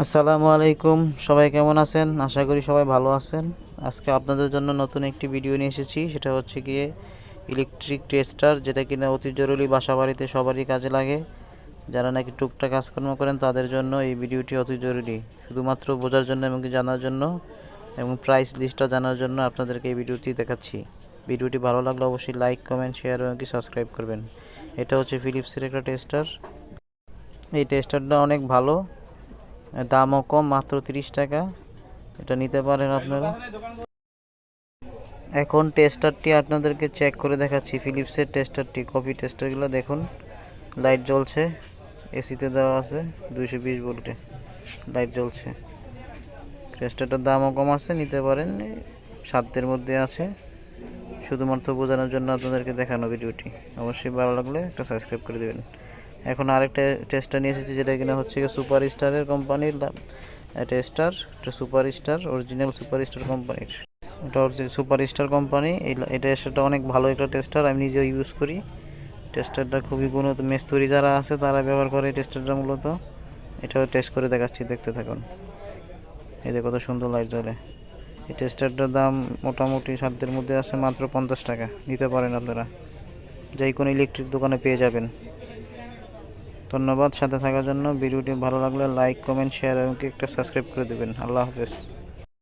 আসসালামু আলাইকুম। সবাই কেমন আছেন? আশা করি সবাই ভালো আছেন। আজকে আপনাদের জন্য নতুন একটি ভিডিও নিয়ে এসেছি। সেটা হচ্ছে গিয়ে ইলেকট্রিক টেস্টার যেটা কিনা অতি জরুরি বাসা বাড়িতে সবারই কাজে লাগে। যারা নাকি টুকটাক কাজকর্ম করেন, তাদের জন্য এই ভিডিওটি অতি জরুরি। শুধুমাত্র বোঝার জন্য এবং জানার জন্য এবং প্রাইস লিস্টটা জানার জন্য আপনাদেরকে এই ভিডিওটি দেখাচ্ছি। ভিডিওটি ভালো লাগলে অবশ্যই লাইক কমেন্ট শেয়ার এবং কি সাবস্ক্রাইব করবেন। এটা হচ্ছে ফিলিপসের একটা টেস্টার এই টেস্টারটা অনেক ভালো। দামও কম মাত্র তিরিশ টাকা। এটা নিতে পারেন আপনারা। এখন টেস্টারটি আপনাদেরকে চেক করে দেখাচ্ছি। ফিলিপসের টেস্টারটি কপি টেস্টারগুলো দেখুন। লাইট জ্বলছে। এসিতে দেওয়া আছে দুইশো বিশ ভোল্টে। লাইট জ্বলছে। টেস্টারটার দামও কম আছে নিতে পারেন। সাধ্যের মধ্যে আছে। শুধুমাত্র বোঝানোর জন্য আপনাদেরকে দেখানো ভিডিওটি। অবশ্যই ভালো লাগলে একটা সাবস্ক্রাইব করে দেবেন। এখন আরেকটা টেস্টার নিয়ে এসেছি যেটা কিনা হচ্ছে সুপার স্টারের কোম্পানির টেস্টার এটা super star original super star কোম্পানির এটা হচ্ছে সুপার স্টার কোম্পানি এই টেস্টারটা অনেক ভালো একটা টেস্টার আমি নিজেও ইউজ করি। টেস্টারটা খুবই গুণত, মেস্তরি যারা আছে তারা ব্যবহার করে এই টেস্টারটা মূলত। এটাও টেস্ট করে দেখাচ্ছি, দেখতে থাকুন। দেখো, কত সুন্দর লাইট জ্বলে। এই টেস্টারটার দাম মোটামুটি সাধ্যের মধ্যে আছে মাত্র পঞ্চাশ টাকা। নিতে পারেন আপনারা। যেই কোনো ইলেকট্রিক দোকানে পেয়ে যাবেন। ধন্যবাদ, সাথে থাকার জন্য। ভিডিওটি ভালো লাগলে লাইক, কমেন্ট, শেয়ার এবং একটা সাবস্ক্রাইব করে দেবেন। আল্লাহ হাফেজ।